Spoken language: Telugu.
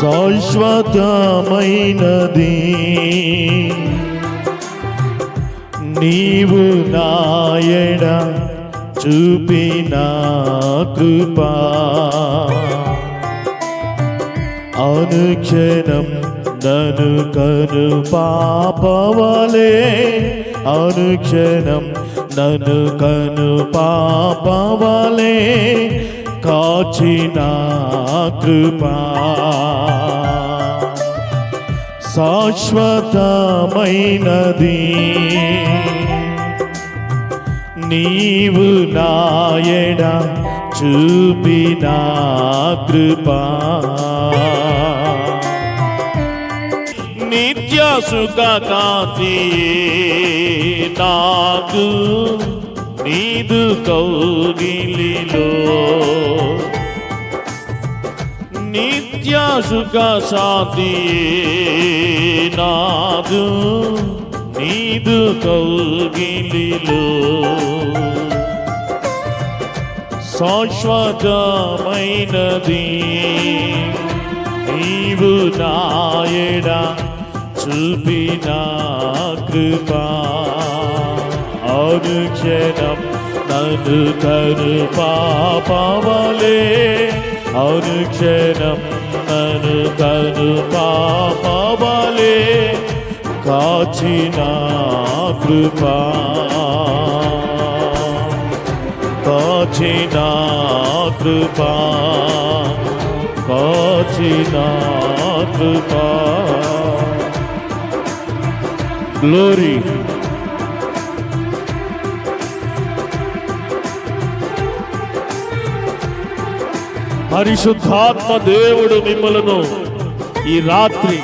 శాశ్వతమైనది నీవు నాయడ చూపిన కృపా. అనుక్షణం నను కను పాపవలే. అనుక్షణం నను కను పాపవలే. కాచిన కృపా. శాశ్వతమైనది. నీవు నాయడ చూపిన కృపా. నిత్య సుఖ కాంతి నాకు నీదు కౌగిలిలో. నిత్య సుఖ శాంతి నాదు నీదు కౌగిలిలో. శాశ్వతమైనది నీవు నాయడ చూపిన కృపా. అనుక్షణం నన్ను కరు పాపవలే అనుక్షణం నన్ను కరు పాపవలే కాచిన కృపా కాచిన కృపా కాచిన కృపా గ్లోరీ పరిశుద్ధాత్మ దేవుడు మిమ్మలను ఈ రాత్రి